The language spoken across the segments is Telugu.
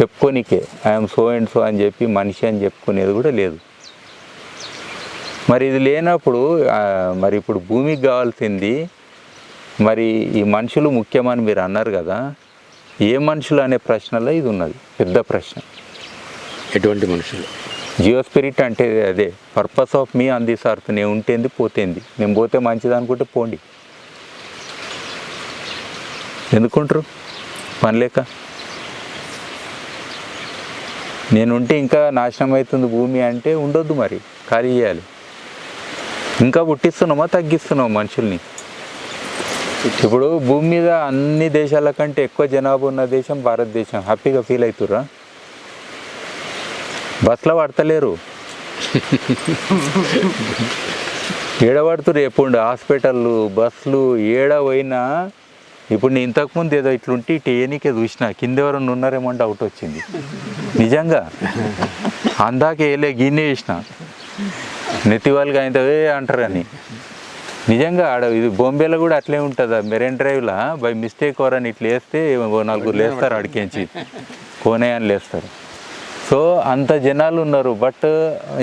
చెప్పుకోనికే. ఐఎమ్ సో అండ్ సో అని చెప్పి మనిషి అని చెప్పుకునేది కూడా లేదు. మరి ఇది లేనప్పుడు మరి ఇప్పుడు భూమికి కావాల్సింది మరి ఈ మనుషులు ముఖ్యమని మీరు అన్నారు కదా ఏ మనుషులు అనే ప్రశ్నలో ఇది ఉన్నది పెద్ద ప్రశ్న. ఎటువంటి మనుషులు? జియో స్పిరిట్ అంటే అదే పర్పస్ ఆఫ్ మీ అంది సార్ నేను ఉంటేంది పోతేంది. నేను పోతే మంచిది అనుకుంటే పోండి. ఎందుకుంటారు? పని నేనుంటే నేను ఉంటే ఇంకా నాశనం అవుతుంది భూమి అంటే ఉండొద్దు మరి ఖాళీ చేయాలి. ఇంకా పుట్టిస్తున్నామా తగ్గిస్తున్నాం మనుషుల్ని? ఇప్పుడు భూమి మీద అన్ని దేశాల కంటే ఎక్కువ జనాభా ఉన్న దేశం భారతదేశం. హ్యాపీగా ఫీల్ అవుతుర్రా? బస్సులో పడతలేరు. ఏడబడుతురు ఎప్పుడు? హాస్పిటళ్ళు బస్సులు ఏడ పోయినా ఇప్పుడు నేను ఇంతకుముందు ఏదో ఇట్లుంటే ఇటు ఏనికే చూసిన కింద ఎవరన్నా ఉన్నారేమో అంటే అవుట్ వచ్చింది. నిజంగా? అందాక ఏలే గిన్నె వేసిన నెత్తి వాళ్ళకి అయితే నిజంగా ఆడ ఇది బొంబేలో కూడా అట్లే ఉంటుందా? మెరైన్ డ్రైవ్లా? బై మిస్టేక్ ఎవరని ఇట్లా వేస్తే నలుగురు లేస్తారు అడికించి కోనే అని లేస్తారు. సో అంత జనాలు ఉన్నారు. But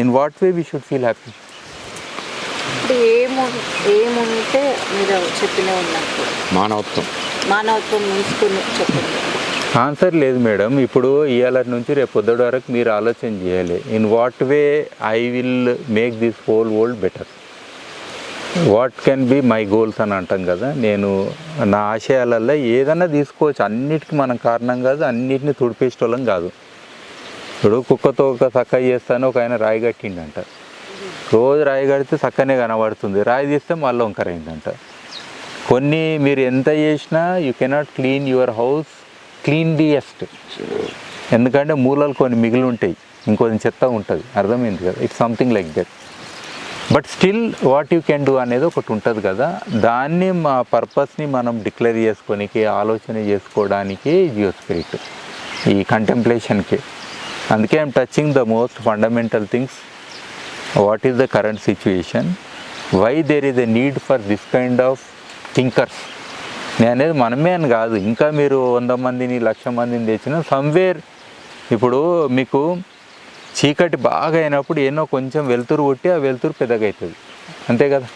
in what way we should feel happy ఇప్పుడు ఏము ఏముంటే మీరు చెప్పిన మానవత్వం. మానవత్వం ఉంచుకుని చెప్పండి. ఆన్సర్ లేదు మేడం. ఇప్పుడు ఇవాళ నుంచి రేపు పొద్దుడు వరకు మీరు ఆలోచన చేయాలి. In what way I will make this whole world better what can be my goals అని అంటాం కదా. నేను నా ఆశయాలలో ఏదన్నా తీసుకోవచ్చు. అన్నిటికీ మనం కారణం కాదు అన్నిటిని తుడిపేసేటోళ్ళం కాదు. ఇప్పుడు కుక్కతో ఒక చక్క చేస్తాను ఒక ఆయన రాయి కట్టిండంట. రోజు రాయి కడితే చక్కనే కనబడుతుంది. రాయి తీస్తే మళ్ళీ వంకరైందంట. కొన్ని మీరు ఎంత చేసినా you cannot clean your house cleanliest ఎందుకంటే మూలలు కొన్ని మిగిలి ఉంటాయి. ఇంకొంచెం చెత్త ఉంటుంది. అర్థమైంది కదా? It's something like that but still what you can do అనేది ఒకటి ఉంటుంది కదా? దాన్ని మా పర్పస్ని మనం డిక్లేర్ చేసుకోనికి ఆలోచన చేసుకోవడానికి జియో స్పిరిట్ ఈ కంటెంప్లేషన్కి అందుకే I'm touching the most fundamental things what is the current situation why there is a need for this kind of thinkers నేను అనేది మనమే అని కాదు. ఇంకా మీరు వంద మందిని లక్ష మందిని తెచ్చిన సమ్వేర్ ఇప్పుడు మీకు చీకటి బాగా అయినప్పుడు ఎన్నో కొంచెం వెలుతురు కొట్టి ఆ వెలుతురు పెద్దగా అవుతుంది అంతే కదా?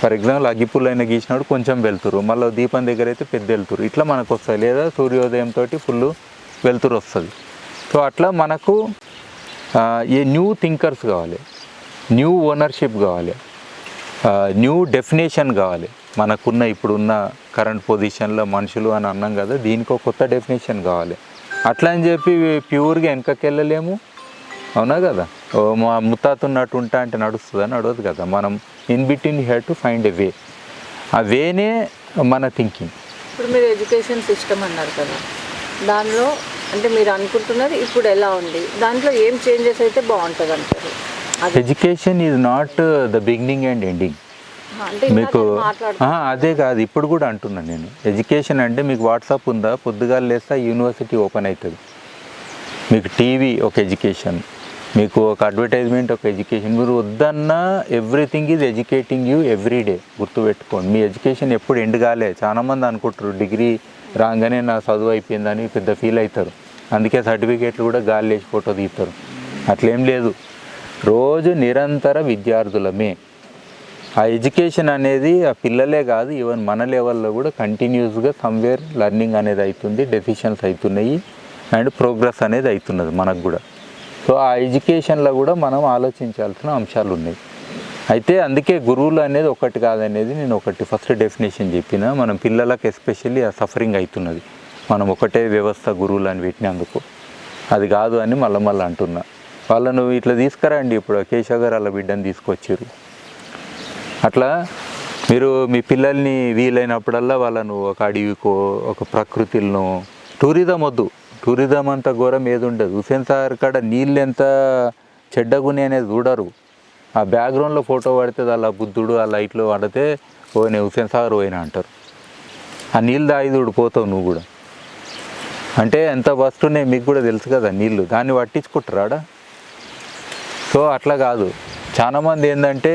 ఫర్ ఎగ్జాంపుల్ అగ్గిపుల్లు అయినా గీసినప్పుడు కొంచెం వెలుతురు. మళ్ళీ దీపం దగ్గర అయితే పెద్ద వెలుతురు. ఇట్లా మనకు వస్తుంది లేదా సూర్యోదయం తోటి ఫుల్ వెలుతురు వస్తుంది. సో అట్లా మనకు ఏ న్యూ థింకర్స్ కావాలి. న్యూ ఓనర్షిప్ కావాలి. న్యూ డెఫినేషన్ కావాలి. మనకున్న ఇప్పుడున్న కరెంట్ పొజిషన్లో మనుషులు అని అన్నాం కదా దీనికి ఒక కొత్త డెఫినేషన్ కావాలి. అట్లా అని చెప్పి ప్యూర్గా వెనకకి వెళ్ళలేము. అవునా కదా? మా ముత్తాత ఉన్నట్టు ఉంటా అంటే నడుస్తుందా నడవదు కదా. మనం in between have to find a way ఆ వేనే మన థింకింగ్ ఇప్పుడు మీరు ఎడ్యుకేషన్ సిస్టమ్ అన్నారు కదా. దానిలో అంటే మీరు అనుకుంటున్నది ఇప్పుడు ఎలా ఉంది? దాంట్లో ఏం చేంజెస్ అయితే బాగుంటుంది అంటారు education is not the beginning and ending మీకు అదే కాదు ఇప్పుడు కూడా అంటున్నాను నేను. ఎడ్యుకేషన్ అంటే మీకు వాట్సాప్ ఉందా? పొద్దుగాల లేస్తా యూనివర్సిటీ ఓపెన్ అవుతుంది మీకు టీవీ ఒక ఎడ్యుకేషన్ మీకు ఒక అడ్వర్టైజ్మెంట్ ఒక ఎడ్యుకేషన్ మీరు వద్దన్నా everything is educating you every day గుర్తుపెట్టుకోండి మీ ఎడ్యుకేషన్ ఎప్పుడు ఎండ్ కాలే. చాలామంది అనుకుంటారు డిగ్రీ రాగానే నా చదువు అయిపోయిందని పెద్ద ఫీల్ అవుతారు. అందుకే సర్టిఫికేట్లు కూడా గాలి లేచి ఫోటో తీస్తారు. అట్లేం లేదు. రోజు నిరంతర విద్యార్థులమే. ఆ ఎడ్యుకేషన్ అనేది ఆ పిల్లలే కాదు ఈవెన్ మన లెవెల్లో కూడా కంటిన్యూస్గా సమ్వేర్ లెర్నింగ్ అనేది అవుతుంది డెసిషన్స్ అవుతున్నాయి అండ్ ప్రోగ్రెస్ అనేది అవుతున్నది మనకు కూడా. సో ఆ ఎడ్యుకేషన్లో కూడా మనం ఆలోచించాల్సిన అంశాలు ఉన్నాయి. అయితే అందుకే గురువులు అనేది ఒకటి కాదనేది నేను ఒకటి ఫస్ట్ డెఫినేషన్ చెప్పిన. మనం పిల్లలకు ఎస్పెషల్లీ ఆ సఫరింగ్ అవుతున్నది మనం ఒకటే వ్యవస్థ గురువులు అని పెట్టినందుకు. అది కాదు అని మళ్ళీ మళ్ళీ అంటున్నా. వాళ్ళను ఇట్లా తీసుకురండి ఇప్పుడు. కేశవ్ గారు వాళ్ళ బిడ్డని తీసుకొచ్చారు అట్లా మీరు మీ పిల్లల్ని వీలైనప్పుడల్లా వాళ్ళను ఒక అడవికో ఒక ప్రకృతిలను టూరిజం వద్దు. టూరిజం అంత ఘోరం ఏది ఉండదు. హుసేన్ సార్ కాడ నీళ్ళు ఎంత చెడ్డగుని అనేది చూడరు. ఆ బ్యాక్గ్రౌండ్లో ఫోటో పడితే అలా బుద్ధుడు ఆ లైట్లో పడితే ఓ నేను హుసేన్ సాగర్ పోయినా అంటారు. ఆ నీళ్ళు దాయిదుడు పోతావు నువ్వు కూడా. అంటే ఎంత వస్తున్నాయి మీకు కూడా తెలుసు కదా నీళ్ళు. దాన్ని పట్టించుకుంటారు ఆడ? సో అట్లా కాదు. చాలామంది ఏంటంటే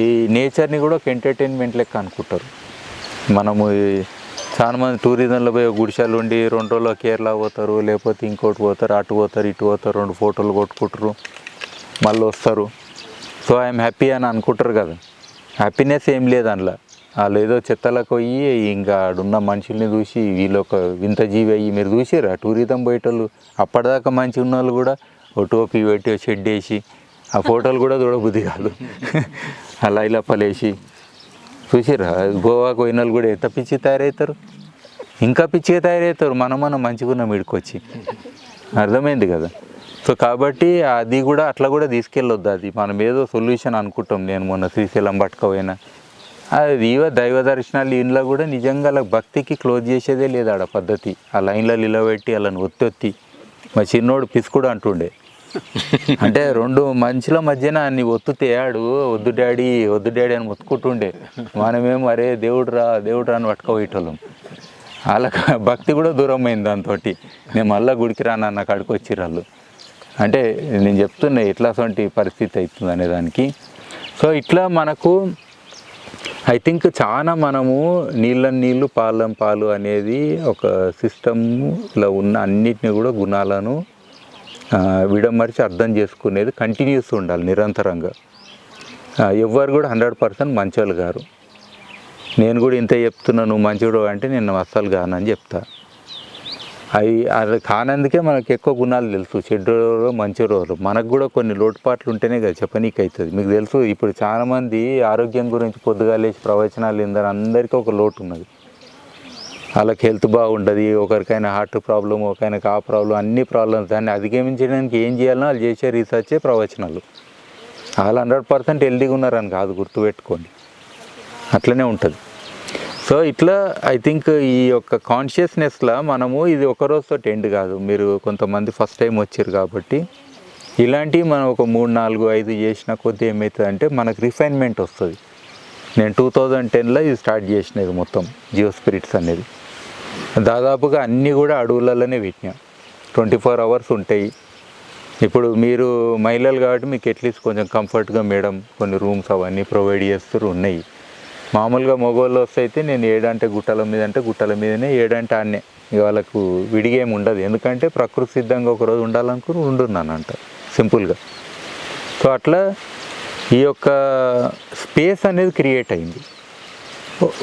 ఈ నేచర్ని కూడా ఒక ఎంటర్టైన్మెంట్ లెక్క అనుకుంటారు. మనము చాలామంది టూరిజంలో పోయి గుడిసెలు ఉండి రెండు రోజులు కేరళ పోతారు లేకపోతే ఇంకోటి పోతారు అటు పోతారు ఇటు పోతారు రెండు ఫోటోలు కొట్టుకుంటారు మళ్ళీ వస్తారు. సో ఐఎమ్ హ్యాపీ అని అనుకుంటారు కదా. హ్యాపీనెస్ ఏం లేదు అందులో. వాళ్ళు ఏదో చెత్తలకు పోయి ఇంకా ఆడున్న మనుషుల్ని చూసి వీళ్ళు ఒక వింత జీవి అయ్యి మీరు చూసిరా టూరిజం పోయేటోళ్ళు అప్పటిదాకా మంచి ఉన్న వాళ్ళు కూడా ఓ టోపీ పెట్టి షెడ్ వేసి ఆ ఫోటోలు కూడా చూడబుద్ధి కాదు. అలా ఇలా పలేసి. చూసిరా గోవాకు పోయిన వాళ్ళు కూడా ఎంత పిచ్చి తయారవుతారు? ఇంకా పిచ్చిగా తయారవుతారు. మనం మనం మంచిగా ఉన్నాం ఇడికొచ్చి. అర్థమైంది కదా? సో కాబట్టి అది కూడా అట్లా కూడా తీసుకెళ్ళొద్దు అది. మనం ఏదో సొల్యూషన్ అనుకుంటాం. నేను మొన్న శ్రీశైలం పట్టుకపోయినా. అది ఇవ దైవ దర్శనాలు ఇంట్లో కూడా నిజంగా అలా భక్తికి క్లోజ్ చేసేదే లేదు ఆడ పద్ధతి. ఆ లైన్లో నిలబెట్టి వాళ్ళని ఒత్తి ఒత్తి మా చిన్నోడు పిసుకుడు అంటుండే. అంటే రెండు మనుషుల మధ్యన నీ ఒత్తు తేయాడు వద్దు డాడీ వద్దు డాడీ అని మొత్తుకుంటుండే. మనమేమో అరే దేవుడు రా దేవుడు రా అని పట్టుకోబోయేటోళ్ళం. వాళ్ళకి భక్తి కూడా దూరం అయింది దాంతో నేను మళ్ళీ గుడికి రాను అన్న కాడికి వచ్చిర్రు వాళ్ళు అంటే నేను చెప్తున్నా ఎట్లా అటువంటి పరిస్థితి అవుతుంది అనే దానికి. సో ఇట్లా మనకు ఐ థింక్ చాలా మనము నీళ్ళని నీళ్ళు పాలం పాలు అనేది ఒక సిస్టమ్లో ఉన్న అన్నిటిని కూడా గుణాలను విడమరిచి అర్థం చేసుకునేది కంటిన్యూస్ ఉండాలి నిరంతరంగా. ఎవ్వరు కూడా హండ్రెడ్ పర్సెంట్ మంచోళ్ళు గారు నేను కూడా ఇంత చెప్తున్నా నువ్వు మంచోడు అంటే నేను అస్సలు కానని చెప్తా. అవి అది కానందుకే మనకు ఎక్కువ గుణాలు తెలుసు. చెడ్డ రోజు మంచి రోజు మనకు కూడా కొన్ని లోటుపాట్లు ఉంటేనే కదా చెప్పనీకి అవుతుంది మీకు తెలుసు ఇప్పుడు చాలామంది ఆరోగ్యం గురించి పొద్దుగా లేచి ప్రవచనాలు ఇందని అందరికీ ఒక లోటు ఉన్నది. వాళ్ళకి హెల్త్ బాగుంటుంది ఒకరికైనా హార్ట్ ప్రాబ్లం ఒకరికైనా ఆ ప్రాబ్లం అన్ని ప్రాబ్లమ్స్. దాన్ని అధిగమించడానికి ఏం చేయాలో వాళ్ళు చేసే రీసెర్చే ప్రవచనాలు. వాళ్ళు హండ్రెడ్ పర్సెంట్ హెల్దీగా ఉన్నారని కాదు గుర్తుపెట్టుకోండి. అట్లనే ఉంటుంది. సో ఇట్లా ఐ థింక్ ఈ యొక్క కాన్షియస్నెస్లో మనము ఇది ఒక రోజుతో ఎండ్ కాదు. మీరు కొంతమంది ఫస్ట్ టైం వచ్చారు కాబట్టి ఇలాంటివి మనం ఒక మూడు నాలుగు ఐదు చేసిన కొద్ది ఏమవుతుంది అంటే మనకు రిఫైన్మెంట్ వస్తుంది. నేను టూ థౌజండ్ టెన్లో ఇది స్టార్ట్ చేసిన ఇది మొత్తం జియో స్పిరిట్స్ అనేది. దాదాపుగా అన్నీ కూడా అడవులలోనే పెట్టినాం. ట్వంటీ ఫోర్ అవర్స్ ఉంటాయి. ఇప్పుడు మీరు మహిళలు కాబట్టి మీకు అట్లీస్ట్ కొంచెం కంఫర్ట్గా మేడం కొన్ని రూమ్స్ అవన్నీ ప్రొవైడ్ చేస్తూ ఉన్నాయి. మామూలుగా మగవాళ్ళు వస్తే అయితే నేను ఏడంటే గుట్టల మీద అంటే గుట్టల మీదనే ఏడంటే ఆడనే. ఇక వాళ్ళకు విడిగా ఉండదు. ఎందుకంటే ప్రకృతి సిద్ధంగా ఒకరోజు ఉండాలనుకుని ఉండున్నాను అంట సింపుల్గా. సో అట్లా ఈ యొక్క స్పేస్ అనేది క్రియేట్ అయింది.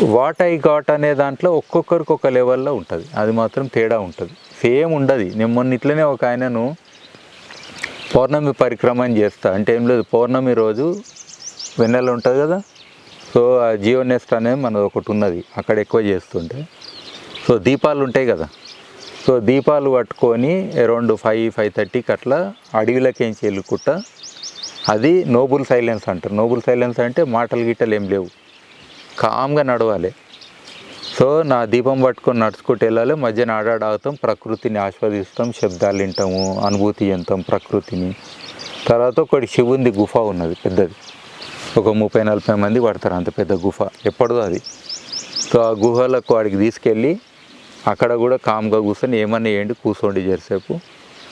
వాట్ ఐ గాట్ అనే దాంట్లో ఒక్కొక్కరికి ఒక లెవెల్లో ఉంటుంది. అది మాత్రం తేడా ఉంటుంది. సేమ్ ఉండదు. నేను మొన్న ఇట్లనే ఒక ఆయనను పౌర్ణమి పరిక్రమం చేస్తా. అంటే ఏం లేదు పౌర్ణమి రోజు వెన్నెల ఉంటుంది కదా? సో ఆ జియో నెస్ట్ అనేది మనది ఒకటి ఉన్నది. అక్కడ ఎక్కువ చేస్తుంటే. సో దీపాలు ఉంటాయి కదా? సో దీపాలు పట్టుకొని అరౌండ్ ఫైవ్ ఫైవ్ థర్టీకి అట్లా అడవిలోకేంచి వెళ్ళుకుంటా అది నోబుల్ సైలెన్స్ అంటారు. నోబుల్ సైలెన్స్ అంటే మాటలు గిట్టలు ఏం లేవు. కామ్గా నడవాలి. సో నా దీపం పట్టుకొని నడుచుకుంటూ వెళ్ళాలి. మధ్యన ఆడాడాగుతాం ప్రకృతిని ఆస్వాదిస్తాం శబ్దాలు వింటాము అనుభూతి చెందుతాం ప్రకృతిని. తర్వాత ఒకటి శివుంది గుఫ ఉన్నది పెద్దది. ఒక ముప్పై నలభై మంది పడతారు అంత పెద్ద గుఫ. ఎప్పటిదో అది. సో ఆ గుహలకు వాడికి తీసుకెళ్ళి అక్కడ కూడా కామ్గా కూర్చొని ఏమన్నా వేయండి కూర్చోండి జరిసేపు.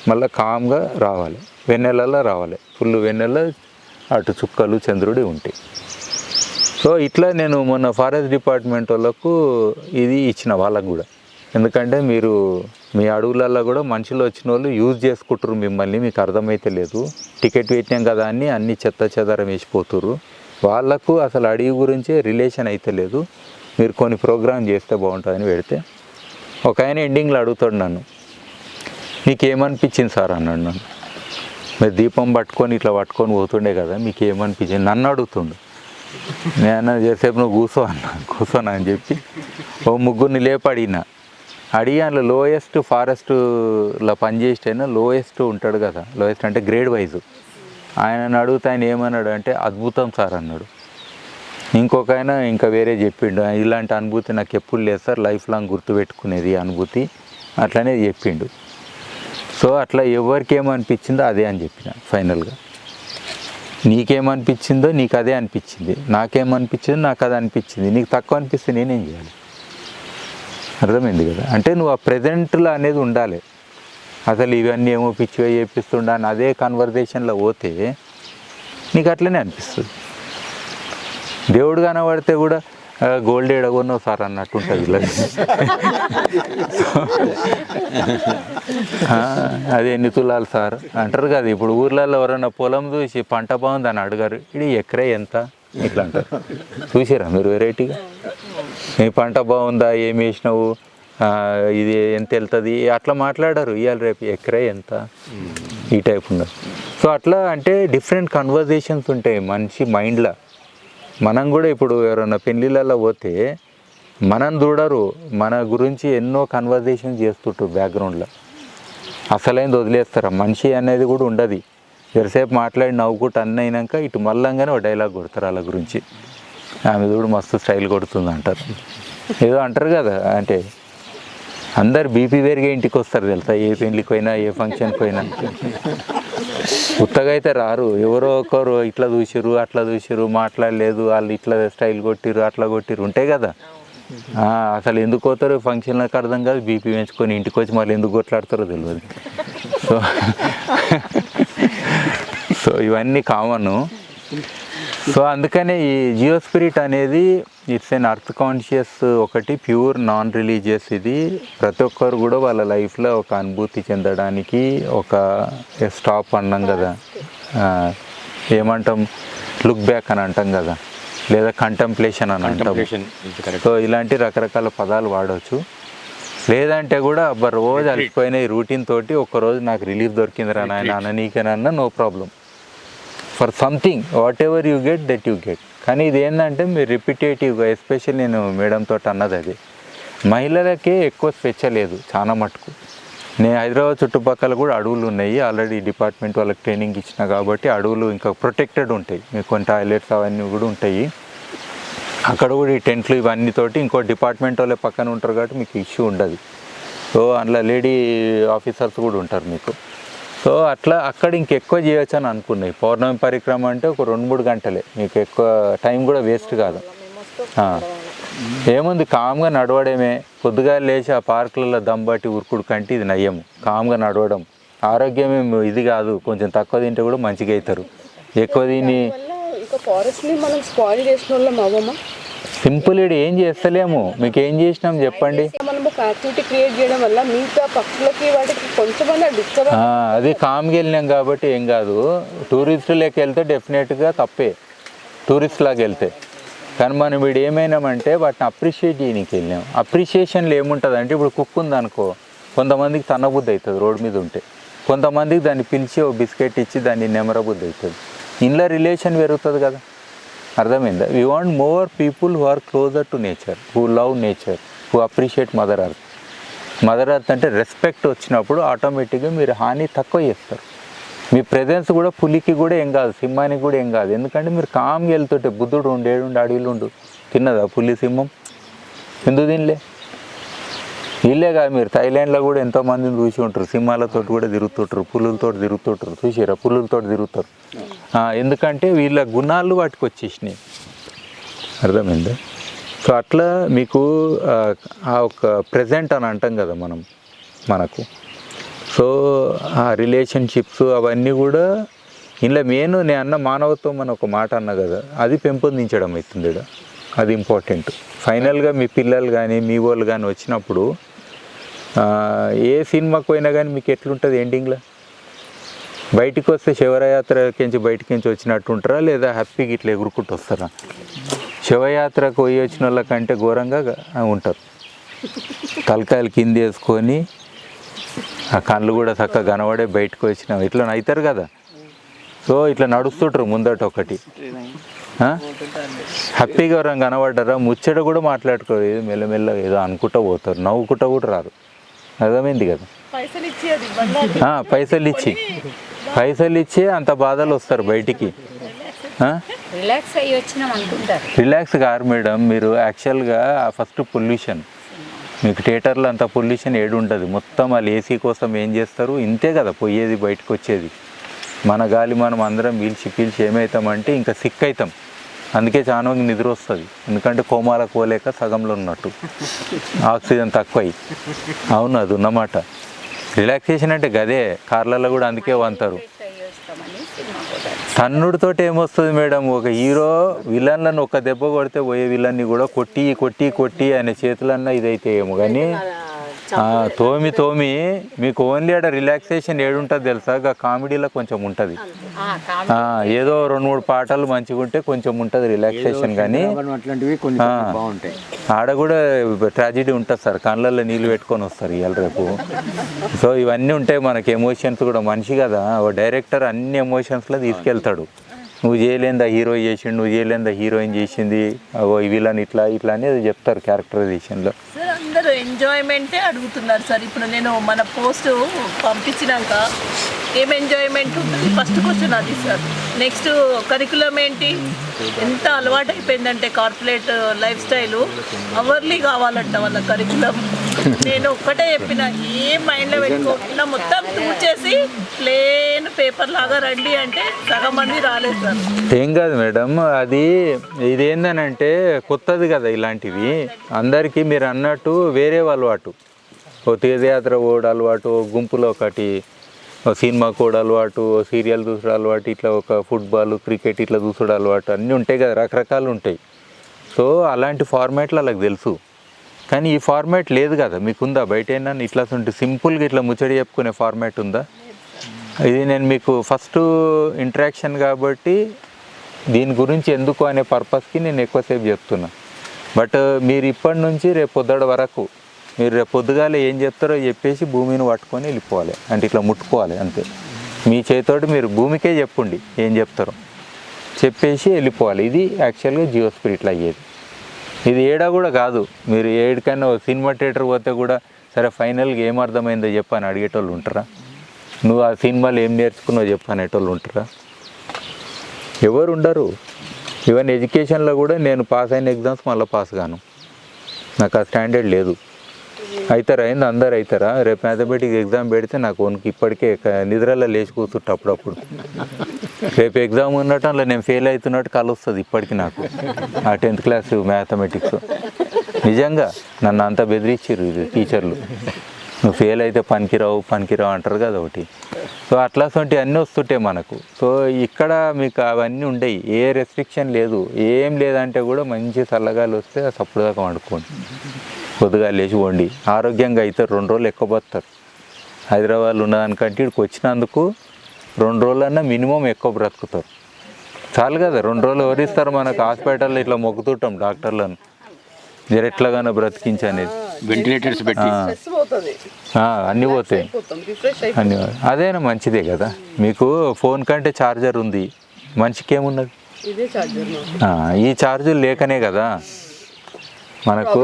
మళ్ళీ కామ్గా రావాలి. వెన్నెలలో రావాలి. ఫుల్ వెన్నెల అటు చుక్కలు చంద్రుడి ఉంటాయి సో ఇట్లా నేను మొన్న ఫారెస్ట్ డిపార్ట్మెంట్ వాళ్ళకు ఇది ఇచ్చిన వాళ్ళకు కూడా. ఎందుకంటే మీరు మీ అడవులలో కూడా మనుషులు వచ్చిన వాళ్ళు యూజ్ చేసుకుంటారు మిమ్మల్ని మీకు అర్థమైతే లేదు. టికెట్ పెట్టినాం కదా అని అన్ని చెత్త చెదారం వేసిపోతుర్రు. వాళ్ళకు అసలు అడవి గురించే రిలేషన్ అయితే లేదు. మీరు కొన్ని ప్రోగ్రామ్ చేస్తే బాగుంటుందని పెడితే. ఒక ఆయన ఎండింగ్లో అడుగుతాడు నన్ను. మీకు ఏమనిపించింది సార్? అన్నాడు నన్ను. మీరు దీపం పట్టుకొని ఇట్లా పట్టుకొని పోతుండే కదా మీకు ఏమనిపించింది నన్ను అడుగుతుండు. నేను చేసేపు నువ్వు కూర్చో అన్నా కూర్చోనా అని చెప్పి ఓ ముగ్గురిని లేపి అడిగిన అడిగి అందులో లోయెస్ట్ ఫారెస్ట్లో పనిచేసేటైనా లోయెస్ట్ ఉంటాడు కదా. లోయెస్ట్ అంటే గ్రేడ్ వైజ్ ఆయన అడిగితే ఆయన ఏమన్నాడు అంటే అద్భుతం సార్ అన్నాడు. ఇంకొక ఆయన ఇంకా వేరే చెప్పిండు. ఇలాంటి అనుభూతి నాకు ఎప్పుడు లేదు సార్. లైఫ్ లాంగ్ గుర్తుపెట్టుకునేది అనుభూతి. అట్లనే చెప్పిండు. సో అట్లా ఎవరికి ఏమనిపించిందో అదే అని చెప్పిన ఫైనల్గా నీకేమనిపించిందో నీకు అదే అనిపించింది. నాకేమనిపించిందో నాకు అదే అనిపించింది నీకు తక్కువ అనిపిస్తే నేనేం చేయాలి? అర్థమైంది కదా? అంటే నువ్వు ఆ ప్రజెంట్లో అనేది ఉండాలి. అసలు ఇవన్నీ ఏమో పిచ్చిగా చేపిస్తుండా అని అదే కన్వర్జేషన్లో పోతే నీకు అట్లనే అనిపిస్తుంది. దేవుడు కనబడితే కూడా గోల్డ్ ఎడగొన్నావు సార్ అన్నట్టు ఉంటుంది ఇలా అది ఎన్ని తులాలు సార్? అంటారు కదా ఇప్పుడు ఊర్లలో ఎవరైనా పొలం చూసి పంట బాగుంది అని అడిగారు. ఇది ఎకరే ఎంత? ఇట్లా అంటారు. చూసారా మీరు వెరైటీగా? నీ పంట బాగుందా? ఏమి వేసినావు? ఇది ఎంత వెళ్తుంది? అట్లా మాట్లాడారు. ఇవాళ రేపు ఎకరే ఎంత? ఈ టైప్ ఉన్నది సో అట్లా అంటే డిఫరెంట్ కన్వర్జేషన్స్ ఉంటాయి మనిషి మైండ్లో మనం కూడా ఇప్పుడు ఎవరైనా పెళ్ళిళ్ళలో పోతే మనం చూడరు మన గురించి ఎన్నో కన్వర్జేషన్ చేస్తుంటారు బ్యాక్గ్రౌండ్లో అసలైంది వదిలేస్తారు మనిషి అనేది కూడా ఉండదు. ఎంతసేపు మాట్లాడి నవ్వుకుంటూ అన్న అయినాక ఇటు మళ్ళంగానే ఒక డైలాగ్ కొడతారు వాళ్ళ గురించి. ఆమె చూడు మస్తు స్టైల్ కొడుతుంది అంటారు. ఏదో అంటారు కదా అంటే అందరు బీపీ వేరుగా ఇంటికి వస్తారు తెలుసా ఏ పెళ్ళికి పోయినా ఏ ఫంక్షన్కి పోయినా. ఉత్తగా అయితే రారు. ఎవరో ఒకరు ఇట్లా చూసిరు అట్లా చూసిరు మాట్లాడలేదు. వాళ్ళు ఇట్లా స్టైల్ కొట్టిరు అట్లా కొట్టిరు ఉంటాయి కదా? అసలు ఎందుకు పోతారు? ఫంక్షన్లకు అర్థం కాదు. బీపీ పెంచుకొని ఇంటికి వచ్చి మళ్ళీ ఎందుకు కొట్లాడతారో తెలియదు సో సో ఇవన్నీ కామను. సో అందుకనే ఈ జియో స్పిరిట్ అనేది ఇట్స్ ఎన్ అర్త్ కాన్షియస్ ఒకటి ప్యూర్ నాన్ రిలీజియస్ ఇది. ప్రతి ఒక్కరు కూడా వాళ్ళ లైఫ్లో ఒక అనుభూతి చెందడానికి ఒక స్టాప్ అన్నాం కదా. ఏమంటాం? లుక్ బ్యాక్ అని అంటాం కదా. లేదా కంటంప్లేషన్ అని అంటాం. సో ఇలాంటి రకరకాల పదాలు వాడవచ్చు లేదంటే కూడా అబ్బా రోజు అలసిపోయిన ఈ రూటీన్ తోటి ఒక్కరోజు నాకు రిలీఫ్ దొరికిందిరా నాయన అననీకనన్నా no problem for something what ever you get that you get కానీ ఇది ఏంటంటే మీరు రిపిటేటివ్గా ఎస్పెషల్ నేను మేడంతో అన్నది అది. మహిళలకే ఎక్కువ స్వేచ్ఛ లేదు చాలా మటుకు. నేను హైదరాబాద్ చుట్టుపక్కల కూడా అడవులు ఉన్నాయి. ఆల్రెడీ డిపార్ట్మెంట్ వాళ్ళకి ట్రైనింగ్ ఇచ్చిన కాబట్టి అడవులు ఇంకా ప్రొటెక్టెడ్ ఉంటాయి. మీకు కొన్ని టాయిలెట్స్ అవన్నీ కూడా ఉంటాయి. అక్కడ కూడా ఈ టెంట్లు ఇవన్నీ తోటి ఇంకో డిపార్ట్మెంట్ వాళ్ళే పక్కన ఉంటారు కాబట్టి మీకు ఇష్యూ ఉండదు. సో అందులో లేడీ ఆఫీసర్స్ కూడా ఉంటారు మీకు. సో అట్లా అక్కడ ఇంకెక్కువ చేయొచ్చు అని అనుకున్నాయి పౌర్ణమి పరిక్రమ అంటే ఒక రెండు మూడు గంటలే. మీకు ఎక్కువ టైం కూడా వేస్ట్ కాదు. ఏముంది కామ్గా నడవడమే. పొద్దుగా లేచి ఆ పార్కులలో దమ్బట్టి ఉరుకుడు కంటే ఇది నయ్యము. కామ్గా నడవడం. ఆరోగ్యం ఇది కాదు. కొంచెం తక్కువ తింటే కూడా మంచిగా అవుతారు. ఎక్కువ తిని ఫారెస్ట్ మనం స్పాయిల్ చేసిన వాళ్ళం అవ్వమా? సింపుల్ ఇడు ఏం చేస్తలేము. మీకు ఏం చేసినాం చెప్పండి. మనం ఒక యాక్టివిటీ క్రియేట్ చేయడం వల్ల మిగతా పక్షులకి వాటికి కొంచెమన్నా డిస్టర్బ్ ఆ, అది కామ్కి వెళ్ళినాం కాబట్టి ఏం కాదు. టూరిస్టులకి వెళ్తే డెఫినెట్గా తప్పే. టూరిస్ట్ లాగా వెళ్తే. కానీ మనం వీడు ఏమైనామంటే వాటిని అప్రిషియేట్ చేయడానికి వెళ్ళాం అప్రిషియేషన్లో ఏముంటుంది అంటే ఇప్పుడు కుక్ ఉందనుకో కొంతమందికి తన్నబుద్ధి అవుతుంది రోడ్ మీద ఉంటే. కొంతమందికి దాన్ని పిలిచి ఓ బిస్కెట్ ఇచ్చి దాన్ని నెమరబుద్ధి అవుతుంది ఇంట్లో రిలేషన్ పెరుగుతుంది కదా. అర్థమైందా? We want more people who are closer to nature who love nature who appreciate mother earth mother earth అంటే రెస్పెక్ట్ వచ్చినప్పుడు ఆటోమేటిక్గా మీరు హాని తక్కువ చేస్తారు. మీ ప్రెజెన్స్ కూడా పులికి కూడా ఏం కాదు సింహానికి కూడా ఏం కాదు. ఎందుకంటే మీరు కామ్గా వెళ్తుంటే బుద్ధుడు ఉండేడు అడవిలో ఉండు. తిన్నదా పులి సింహం? ఎందుకు తినలే? వీళ్ళే కాదు మీరు. థైలాండ్లో కూడా ఎంతో మందిని చూసి ఉంటారు. సింహాలతో కూడా తిరుగుతుంటారు. పులులతో తిరుగుతుంటారు. చూసిరా? పులులతో తిరుగుతారు. ఎందుకంటే వీళ్ళ గుణాలు వాటికి వచ్చేసినాయి. అర్థమైందా? సో అట్లా మీకు ఆ, ఒక ప్రజెంట్ అని అంటాం కదా మనం మనకు. సో ఆ రిలేషన్షిప్స్ అవన్నీ కూడా ఇందులో మెయిన్ నేను అన్న మానవత్వం అని ఒక మాట అన్న కదా అది పెంపొందించడం అవుతుంది ఈడ. అది ఇంపార్టెంట్ ఫైనల్గా మీ పిల్లలు కానీ మీ వాళ్ళు కానీ వచ్చినప్పుడు ఏ సినిమాకి పోయినా కానీ మీకు ఎట్లుంటుంది ఎండింగ్లో బయటికి వస్తే శివరయాత్రకించి బయటికించి వచ్చినట్టు ఉంటారా లేదా హ్యాపీగా ఇట్లా ఎగురుకుంటూ వస్తారా? శివయాత్రకు పోయి వచ్చిన వాళ్ళకంటే ఘోరంగా ఉంటారు. తలకాయలు కింద వేసుకొని ఆ కళ్ళు కూడా చక్కగా కనబడే బయటకు వచ్చిన ఇట్లా అవుతారు కదా? సో ఇట్లా నడుస్తుంటారు ముందట ఒకటి. హ్యాపీగా ఎవరైనా కనబడ్డారా? ముచ్చట కూడా మాట్లాడుకోరు మెల్లమెల్ల ఏదో అనుకుంటూ పోతారు. నవ్వుకుంటూ కూడా రారు. అర్థమైంది కదా? పైసలు ఇచ్చి పైసలు ఇచ్చి పైసలు ఇచ్చి అంత బాధలు వస్తారు బయటికి. ఆ? రిలాక్స్ అయ్యి వచ్చినాం అనుకుంటారు. రిలాక్స్ కారు మేడం మీరు యాక్చువల్గా ఫస్ట్ పొల్యూషన్. మీకు థియేటర్లో అంత పొల్యూషన్ ఏడు ఉంటుంది మొత్తం వాళ్ళు ఏసీ కోసం ఏం చేస్తారు? ఇంతే కదా పోయేది బయటకు వచ్చేది మన గాలి మనం అందరం పీల్చి పీల్చి ఏమవుతామంటే ఇంకా సిక్ అవుతాం. అందుకే చాలా నిద్ర వస్తుంది. ఎందుకంటే కోమాలకు కోలేక సగంలో ఉన్నట్టు. ఆక్సిజన్ తక్కువై. అవును అది ఉన్నమాట. రిలాక్సేషన్ అంటే గదే. కార్లలో కూడా అందుకే వంతారు. అయ్యి తన్నుడితోటి ఏమొస్తుంది మేడం? ఒక హీరో విలన్లను ఒక దెబ్బ కొడితే పోయే విలన్ని కూడా కొట్టి కొట్టి కొట్టి ఆయన చేతులన్నా ఇదైతే ఏమో. కానీ తోమి తోమి మీకు ఓన్లీ ఆడ రిలాక్సేషన్ ఏడుంటుంది తెలుసా? కామెడీలో కొంచెం ఉంటుంది. ఆ, ఏదో రెండు మూడు పాటలు మంచిగా ఉంటే కొంచెం ఉంటుంది రిలాక్సేషన్ కానీ ఆడ కూడా ట్రాజిడీ ఉంటుంది సార్. కళ్ళల్లో నీళ్ళు పెట్టుకొని వస్తారు ఇవాళ రేపు. సో ఇవన్నీ ఉంటాయి మనకి ఎమోషన్స్ కూడా మనిషి కదా. ఓ డైరెక్టర్ అన్ని ఎమోషన్స్లో తీసుకెళ్తాడు. నువ్వు చేయలేందా హీరో చేసిండు నువ్వు చేయలేందా హీరోయిన్ చేసింది ఓ విలన్ ఇట్లా ఇట్లా అనేది చెప్తారు క్యారెక్టరైజేషన్లో అందరూ ఎంజాయ్మెంటే అడుగుతున్నారు సార్. ఇప్పుడు నేను మన పోస్ట్ పంపించినాక ఏం ఎంజాయ్మెంట్ ఉంటుంది? ఫస్ట్ క్వశ్చన్ అది సార్. నెక్స్ట్ కరికులం ఏంటి? ఎంత అలవాటు అయిపోయిందంటే కార్పొరేట్ లైఫ్ స్టైలు అవర్లీ కావాలంట వాళ్ళ కరికులం నేను ఒక్కటే చెప్పిన ఏ మైండ్లో పెట్టుకోకుండా మొత్తం చేసి ప్లేన్ పేపర్ లాగా రండి అంటే సగం మంది రాలేదు సార్. ఏం కాదు మేడం అది ఇదేందనంటే కొత్తది కదా ఇలాంటివి. అందరికీ మీరు అన్నట్టు వేరే అలవాటు ఓ తీర్థయాత్ర ఓడ అలవాటు గుంపులో ఒకటి ఓ సినిమా కూడా అలవాటు సీరియల్ చూసుడు అలవాటు ఇట్లా ఒక ఫుట్బాల్ క్రికెట్ ఇట్లా చూసుడు అలవాటు అన్నీ ఉంటాయి కదా రకరకాలు ఉంటాయి. సో అలాంటి ఫార్మాట్లు వాళ్ళకి తెలుసు. కానీ ఈ ఫార్మాట్ లేదు కదా మీకుందా? బయట ఏంటన్నా ఇట్లా సింపుల్గా ఇట్లా ముచ్చడి చెప్పుకునే ఫార్మాట్ ఉందా? ఇది నేను మీకు ఫస్ట్ ఇంటరాక్షన్ కాబట్టి దీని గురించి ఎందుకు అనే పర్పస్కి నేను ఎక్కువసేపు చెప్తున్నా. బట్ uh, మీరు ఇప్పటి నుంచి రేపు పొద్దుడ వరకు మీరు రేపు పొద్దుగాల ఏం చెప్తారో చెప్పేసి భూమిని పట్టుకొని వెళ్ళిపోవాలి. అంటే ఇట్లా ముట్టుకోవాలి అంతే. మీ చేతోటి మీరు భూమికే చెప్పండి ఏం చెప్తారో. చెప్పేసి వెళ్ళిపోవాలి. ఇది యాక్చువల్గా జియో స్పిరిట్లో అయ్యేది. ఇది ఏడా కూడా కాదు. మీరు ఏడికైనా సినిమా థియేటర్ పోతే కూడా సరే ఫైనల్గా ఏం అర్థమైందో చెప్పని అడిగేటోళ్ళు ఉంటారా? నువ్వు ఆ సినిమాలు ఏం నేర్చుకున్నావు చెప్పు అనేటోళ్ళు ఉంటారా? ఎవరు ఉండరు. ఈవెన్ ఎడ్యుకేషన్లో కూడా నేను పాస్ అయిన ఎగ్జామ్స్ మళ్ళీ పాస్ గాను. నాకు ఆ స్టాండర్డ్ లేదు. అవుతారా? అయింది అందరు అవుతారా? రేపు మ్యాథమెటిక్స్ ఎగ్జామ్ పెడితే నాకు వనికి ఇప్పటికే నిద్రలో లేచి కూర్చుంటా అప్పుడప్పుడు. రేపు ఎగ్జామ్ ఉన్నట్టు అందులో నేను ఫెయిల్ అవుతున్నట్టు కలుస్తుంది ఇప్పటికి నాకు. ఆ టెన్త్ క్లాస్ మ్యాథమెటిక్స్ నిజంగా నన్ను అంతా బెదిరించారు ఇది టీచర్లు నువ్వు ఫెయిల్ అయితే పనికిరావు పనికిరావు అంటారు కదా ఒకటి. సో అట్లాంటి అన్నీ వస్తుంటాయి మనకు. సో ఇక్కడ మీకు అవన్నీ ఉండయి. ఏ రెస్ట్రిక్షన్ లేదు. ఏం లేదంటే కూడా మంచి చల్లగాలు వస్తే సప్పుడు దాకా వండుకోండి. పొద్దుగా లేచి వండి. ఆరోగ్యంగా అవుతారు రెండు రోజులు ఎక్కువ బతారు హైదరాబాద్లో ఉన్నదానికంటే ఇక్కడికి వచ్చినందుకు రెండు రోజులన్నా మినిమం ఎక్కువ బ్రతుకుతారు. చాలు కదా రెండు రోజులు ఎవరిస్తారు మనకు? హాస్పిటల్లో ఇట్లా మొక్కుతుంటాం డాక్టర్లను. జర ఎట్లాగానో బ్రతికించి అనేది వెంటిలేటర్స్ పెట్టి. అన్నీ పోతాయి. అన్ని అదేనా మంచిదే కదా. మీకు ఫోన్ కంటే ఛార్జర్ ఉంది. మనిషికి ఏమున్నది? ఈ ఛార్జర్ లేకనే కదా. మనకు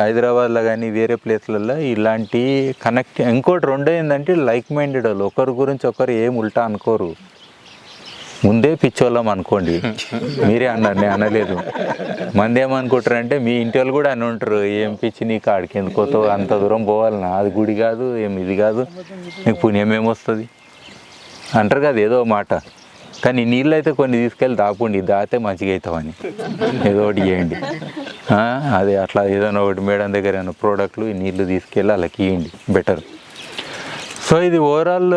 హైదరాబాద్లో కానీ వేరే ప్లేస్లలో ఇలాంటి కనెక్ట్ ఇంకోటి రెండో ఏంటంటే లైక్ మైండెడ్ వాళ్ళు. ఒకరి గురించి ఒకరు ఏం ఉల్టా అనుకోరు. ముందే పిచ్చోళ్ళం అనుకోండి. మీరే అన్నారు నేను అనలేదు. మంది ఏమనుకుంటారంటే మీ ఇంటి వాళ్ళు కూడా అని ఉంటారు. ఏం పిచ్చి నీకు ఆడికి ఎందుకు పోతావు అంత దూరం పోవాలన్నా అది గుడి కాదు ఏం ఇది కాదు. నీకు పుణ్యం ఏమొస్తుంది అంటారు కదా ఏదో మాట. కానీ నీళ్ళు అయితే కొన్ని తీసుకెళ్ళి దాపండి దాతే మంచిగా అవుతామని ఏదో ఒకటి చేయండి. అదే అట్లా ఏదైనా ఒకటి మేడం దగ్గర ఏమైనా ప్రోడక్ట్లు ఈ నీళ్ళు తీసుకెళ్ళి వాళ్ళకి ఇవ్వండి బెటర్ సో ఇది ఓవరాల్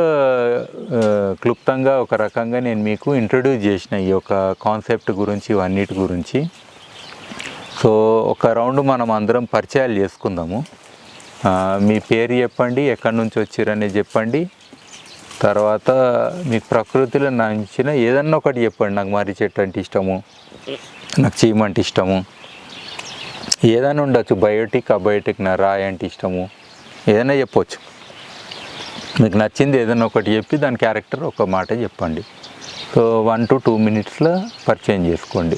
క్లుప్తంగా ఒక రకంగా నేను మీకు ఇంట్రడ్యూస్ చేసిన ఈ యొక్క కాన్సెప్ట్ గురించి ఇవన్నిటి గురించి. సో ఒక రౌండ్ మనం అందరం పరిచయాలు చేసుకుందాము. మీ పేరు చెప్పండి ఎక్కడి నుంచి వచ్చారనేది చెప్పండి. తర్వాత మీకు ప్రకృతిలో నచ్చిన ఏదన్నా ఒకటి చెప్పండి. నాకు మర్రి చెట్టు అంటే ఇష్టము. నాకు చీమ అంటే ఇష్టము. ఏదైనా ఉండొచ్చు. బయోటిక్ అబయోటిక్ నా రాయి అంటే ఇష్టము. ఏదైనా చెప్పొచ్చు. మీకు నచ్చింది ఏదైనా ఒకటి చెప్పి దాని క్యారెక్టర్ ఒక మాట చెప్పండి. సో వన్ టు టూ మినిట్స్లో పరిచయం చేసుకోండి.